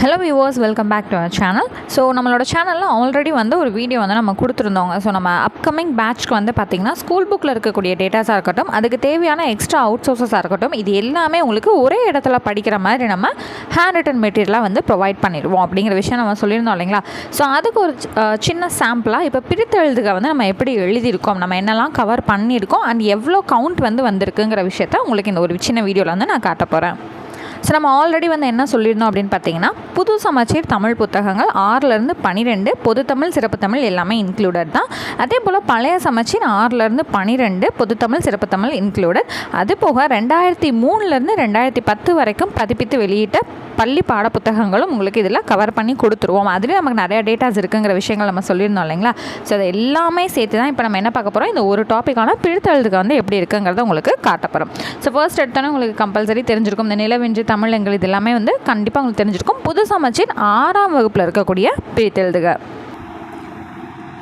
Hello viewers welcome back to our channel so நம்மளோட சேனலில் already வந்து ஒரு வீடியோ வந்து நம்ம கொடுத்துருந்தோங்க. ஸோ நம்ம அப்கமிங் பேட்ச்க்கு வந்து பார்த்திங்கன்னா ஸ்கூல் புக்கில் இருக்கக்கூடிய டேட்டாஸாக இருக்கட்டும் அதுக்கு தேவையான எக்ஸ்ட்ரா அவுட் சோர்ஸஸாக இருக்கட்டும் இது எல்லாமே உங்களுக்கு ஒரே இடத்துல படிக்கிற மாதிரி நம்ம ஹேண்ட் ரிட்டன் மெட்டீரியலாக வந்து ப்ரொவைட் பண்ணிடுவோம் அப்படிங்கிற விஷயம் நம்ம சொல்லியிருந்தோம் இல்லைங்களா? ஸோ அதுக்கு ஒரு சின்ன சாம்பிளாக இப்போ பிரித்தெழுதுக வந்து நம்ம எப்படி எழுதியிருக்கோம் நம்ம என்னெல்லாம் கவர் பண்ணியிருக்கோம் அண்ட் எவ்வளோ கவுண்ட் வந்து வந்திருக்குங்கிற விஷயத்த உங்களுக்கு இந்த ஒரு சின்ன வீடியோவில் வந்து நான் காட்ட போகிறேன் ஸோ நம்ம ஆல்ரெடி வந்து என்ன சொல்லியிருந்தோம் அப்படின்னு பார்த்தீங்கன்னா புது சமச்சீர் தமிழ் புத்தகங்கள் ஆறுலேருந்து பன்னிரெண்டு பொது தமிழ் சிறப்பு தமிழ் எல்லாமே இன்க்ளூடட் தான். அதே போல் பழைய சமச்சீர் ஆறுலேருந்து பன்னிரெண்டு பொது தமிழ் சிறப்பு தமிழ் இன்க்ளூடட் அது போக ரெண்டாயிரத்தி மூணுலேருந்து ரெண்டாயிரத்தி பத்து வரைக்கும் பதிப்பித்து வெளியிட்ட பள்ளி பாட புத்தகங்களும் உங்களுக்கு இதில் கவர் பண்ணி கொடுத்துருவோம். அதுலேயும் நமக்கு நிறையா டேட்டாஸ் இருக்குங்கிற விஷயங்கள் நம்ம சொல்லியிருந்தோம் இல்லைங்களா? ஸோ அது எல்லாமே சேர்த்து தான் இப்போ நம்ம என்ன பார்க்க போகிறோம் இந்த ஒரு டாப்பிக்கான பிரித்தெழுதுக்கு வந்து எப்படி இருக்குங்கிறத உங்களுக்கு காட்டப்படும் ஸோ ஃபர்ஸ்ட் எடுத்தோன்னே உங்களுக்கு கம்பல்சரி தெரிஞ்சிருக்கும். இந்த நிலவென்று தமிழங்கள் இது எல்லாமே வந்து கண்டிப்பாக உங்களுக்கு தெரிஞ்சிருக்கும். புது சமச்சீர் ஆறாம் வகுப்பில் இருக்கக்கூடிய பிரித்தெழுதுக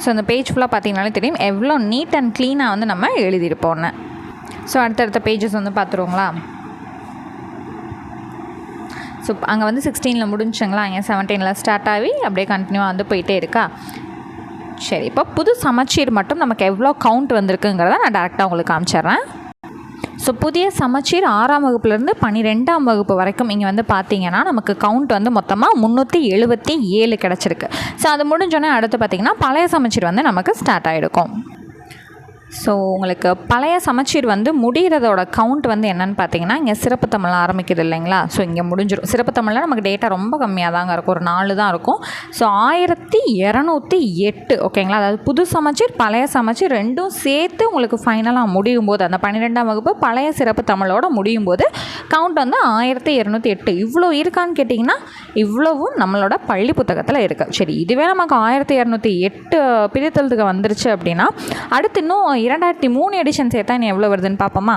ஸோ அந்த பேஜ் ஃபுல்லாக பார்த்தீங்கனாலே தெரியும். எவ்வளோ நீட் அண்ட் க்ளீனாக வந்து நம்ம எழுதியிருப்போம்னு ஸோ அடுத்தடுத்த பேஜஸ் வந்து பார்த்துருவோங்களா ஸோ அங்கே வந்து சிக்ஸ்டீனில் முடிஞ்சுங்களா ஏன் செவன்டீனில் ஸ்டார்ட் ஆகி அப்படியே கண்டினியூவாக வந்து போயிட்டே இருக்கா? சரி இப்போ புது சமச்சீர் மட்டும் நமக்கு எவ்வளோ கவுண்ட் வந்திருக்குங்கிறத நான் டேரெக்டாக உங்களுக்கு காமிச்சிட்றேன். ஸோ புதிய சமச்சீர் ஆறாம் வகுப்புலேருந்து பன்னிரெண்டாம் வகுப்பு வரைக்கும் இங்கே வந்து பார்த்தீங்கன்னா நமக்கு கவுண்ட் வந்து மொத்தமாக முந்நூற்றி எழுபத்தி ஏழு கிடச்சிருக்கு. ஸோ அது முடிஞ்சோடனே அடுத்து பார்த்திங்கன்னா பழைய சமச்சீர் வந்து நமக்கு ஸ்டார்ட் ஆகிருக்கும் ஸோ உங்களுக்கு பழைய சமச்சீர் வந்து முடிகிறதோட கவுண்ட் வந்து என்னென்னு பார்த்தீங்கன்னா இங்கே சிறப்பு தமிழ் ஆரம்பிக்குது இல்லைங்களா? ஸோ இங்கே முடிஞ்சிடும் சிறப்பு தமிழில் நமக்கு டேட்டா ரொம்ப கம்மியாக தாங்க இருக்கும். ஒரு நாலு தான் இருக்கும். ஸோ ஆயிரத்தி இரநூத்தி எட்டு ஓகேங்களா அதாவது புது சமச்சீர் பழைய சமச்சீர் ரெண்டும் சேர்த்து உங்களுக்கு ஃபைனலாக முடியும் போது அந்த பன்னிரெண்டாம் வகுப்பு பழைய சிறப்பு தமிழோட முடியும் போது கவுண்ட் வந்து ஆயிரத்தி இரநூத்தி எட்டு. இவ்வளோ இருக்கான்னு கேட்டிங்கன்னா இவ்வளவும் நம்மளோட பள்ளி புத்தகத்தில் இருக்குது சரி இதுவே நமக்கு ஆயிரத்தி இரநூத்தி எட்டு பிரித்தலுக்கு வந்துருச்சு அப்படின்னா அடுத்து இன்னும் இரண்டாயிரத்தி மூணு எடிஷன் சேர்த்தா நீ எவ்வளோ வருதுன்னு பார்ப்போமா?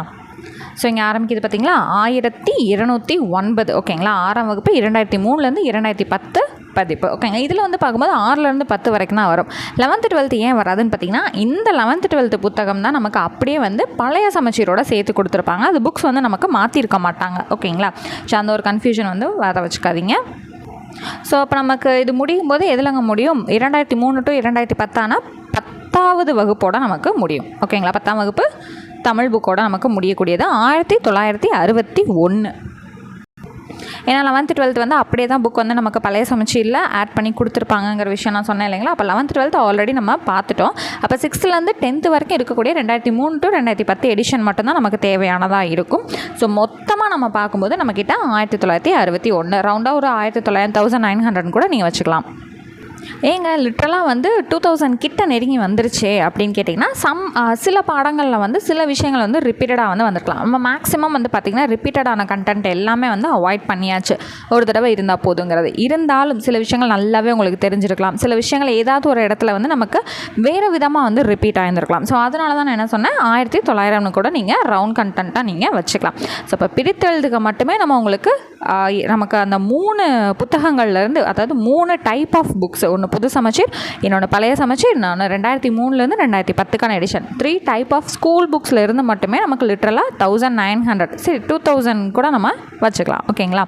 ஸோ இங்கே ஆரம்பிக்குது பார்த்தீங்களா ஆயிரத்தி இருநூற்றி ஒன்பது. ஓகேங்களா ஆறாம் வகுப்பு இரண்டாயிரத்தி மூணுலேருந்து இரண்டாயிரத்தி பத்து பதிப்பு. ஓகேங்க இதில் வந்து பார்க்கும்போது ஆறுலேருந்து பத்து வரைக்கும் தான் வரும். லெவன்த்து டுவெல்த்து ஏன் வராதுன்னு பார்த்தீங்கன்னா இந்த லெவன்த்து டுவெல்த்து புத்தகம் தான் நமக்கு அப்படியே வந்து பழைய சமச்சீரோட சேர்த்து கொடுத்துருப்பாங்க. அது புக்ஸ் வந்து நமக்கு மாற்றிருக்க மாட்டாங்க. ஓகேங்களா ஸோ அந்த ஒரு கன்ஃபியூஷன் வந்து வர வச்சுக்காதீங்க. ஸோ அப்போ நமக்கு இது முடியும் போது எதுலங்க முடியும்? இரண்டாயிரத்தி மூணு டு இரண்டாயிரத்தி பத்தானா? பத்தாவது வகுப்போட நமக்கு முடியும். ஓகேங்களா? பத்தாம் வகுப்பு தமிழ் புக்கோட நமக்கு முடியக்கூடியது ஆயிரத்தி தொள்ளாயிரத்தி அறுபத்தி ஒன்று ஏன்னா லெவன்த்து டுவெல்த் வந்து அப்படியே தான் புக் வந்து நமக்கு பழைய சமைச்சியில் ஆட் பண்ணி கொடுத்துருப்பாங்கங்கிற விஷயம் நான் சொன்னேன் இல்லைங்களா? அப்போ லெவன்த் டுவெல்த் ஆல்ரெடி நம்ம பார்த்துட்டோம். அப்போ சிக்ஸ்த்துலேருந்து டென்த்து வரைக்கும் இருக்கக்கூடிய ரெண்டாயிரத்தி மூணு டு ரெண்டாயிரத்தி பத்து எடிஷன் மட்டும்தான் நமக்கு தேவையானதாக இருக்கும். ஸோ மொத்தமாக நம்ம பார்க்கும்போது நம்மக்கிட்ட ஆயிரத்தி தொள்ளாயிரத்தி அறுபத்தி ஒன்று ரவுண்டாக ஒரு ஆயிரத்தி தொள்ளாயிரத்தி தௌசண்ட் நைன் ஹண்ட்ரட் கூட நீங்கள் வச்சுக்கலாம். ஏங்க லிட்ரலாக வந்து டூ தௌசண்ட் கிட்ட நெருங்கி வந்துருச்சு அப்படின்னு கேட்டிங்கன்னா சம் சில பாடங்களில் வந்து சில விஷயங்கள் வந்து ரிப்பீட்டடாக வந்து வந்திருக்கலாம். நம்ம மேக்ஸிமம் வந்து பார்த்திங்கன்னா ரிப்பீட்டடான கண்டென்ட் எல்லாமே வந்து அவாய்ட் பண்ணியாச்சு. ஒரு தடவை இருந்தால் போதுங்கிறது. இருந்தாலும் சில விஷயங்கள் நல்லாவே உங்களுக்கு தெரிஞ்சிருக்கலாம். சில விஷயங்கள் ஏதாவது ஒரு இடத்துல வந்து நமக்கு வேறு விதமாக வந்து ரிப்பீட் ஆகியிருந்திருக்கலாம் ஸோ அதனால தான் நான் என்ன சொன்னேன் ஆயிரத்தி தொள்ளாயிரம்னு கூட நீங்கள் ரவுண்ட் கண்டென்ட்டாக நீங்கள் வச்சுக்கலாம். ஸோ இப்போ பிரித்தெழுதுக்கு மட்டுமே நம்ம உங்களுக்கு நமக்கு அந்த மூணு புத்தகங்கள்லேருந்து அதாவது மூணு டைப் ஆஃப் புக்ஸ் ஒன்று புது சமச்சீர் இன்னொன்று பழைய சமச்சீர் இன்னொன்று ரெண்டாயிரத்தி மூணுலேருந்து ரெண்டாயிரத்தி பத்துக்கான edition three type of school புக்ஸில் இருந்து மட்டுமே நமக்கு லிட்ரலாக தௌசண்ட் நைன் ஹண்ட்ரட் சரி டூ தௌசண்ட் கூட நம்ம வச்சுக்கலாம். ஓகேங்களா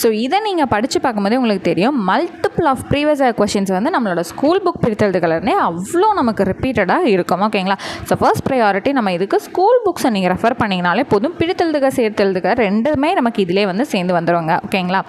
ஸோ இதை நீங்கள் படித்து பார்க்கும்போதே உங்களுக்கு தெரியும் மல்டிபிள் ஆஃப் ப்ரீவியஸ் கொஷின்ஸ் வந்து நம்மளோட ஸ்கூல் புக் பிரித்தெழுதுகளே அவ்வளோ நமக்கு ரிப்பீட்டடாக இருக்கும். ஓகேங்களா ஸோ ஃபர்ஸ்ட் ப்ரையாரிட்டி நம்ம இதுக்கு ஸ்கூல் புக்ஸை நீங்கள் ரெஃபர் பண்ணிங்கனாலே போதும். பிரித்தெழுதுக சேர்த்தெழுதுக ரெண்டுமே நமக்கு இதிலே வந்து சேர்ந்து வந்துடுவாங்க ஓகேங்களா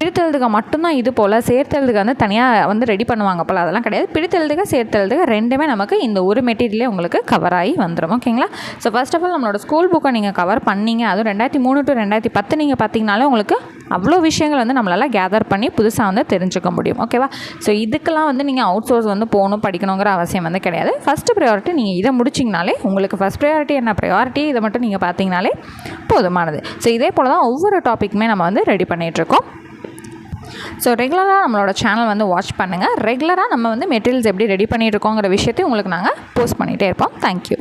பிரித்தெழுதுக மட்டும்தான் இது போல் சேர்த்தெழுதுக வந்து தனியாக வந்து ரெடி பண்ணுவாங்க போல் அதெல்லாம் கிடையாது. பிரித்தெழுதுக சேர்த்தெழுதுக ரெண்டுமே நமக்கு இந்த ஒரு மெட்டீரியலே உங்களுக்கு கவர் ஆகி வந்துடும் ஓகேங்களா ஸோ ஃபர்ஸ்ட் ஆஃப் ஆல் நம்மளோட ஸ்கூல் புக்கை நீங்கள் கவர் பண்ணீங்க. அதுவும் ரெண்டாயிரத்தி மூணு டு ரெண்டாயிரத்தி பத்து நீங்கள் பார்த்தீங்கனாலே உங்களுக்கு அவ்வளோ விஷயங்கள் வந்து நம்மளால் கேதர் பண்ணி புதுசாக வந்து தெரிஞ்சுக்க முடியும். ஓகேவா ஸோ இதுக்கெல்லாம் வந்து நீங்கள் அவுட் சோர்ஸ் வந்து போகணும் படிக்கணுங்கிற அவசியம் வந்து கிடையாது. ஃபஸ்ட்டு ப்ரையாரிட்டி நீங்கள் இதை முடிச்சிங்கனாலே உங்களுக்கு ஃபஸ்ட் ப்ரையாரிட்டி என்ன? ப்ரையாரிட்டி இதை மட்டும் நீங்கள் பார்த்தீங்கனாலே போதுமானது. ஸோ இதே போல் தான் ஒவ்வொரு டாப்பிக்குமே நம்ம வந்து ரெடி பண்ணிகிட்ருக்கோம் ஸோ ரெகுலராக நம்மளோட சேனல் வந்து வாட்ச் பண்ணுங்கள் ரெகுலராக நம்ம வந்து மெட்டீரியல்ஸ் எப்படி ரெடி பண்ணிகிட்ருக்கோங்கிற விஷயத்தையும் உங்களுக்கு நாங்கள் போஸ்ட் பண்ணிகிட்டே இருப்போம். தேங்க்யூ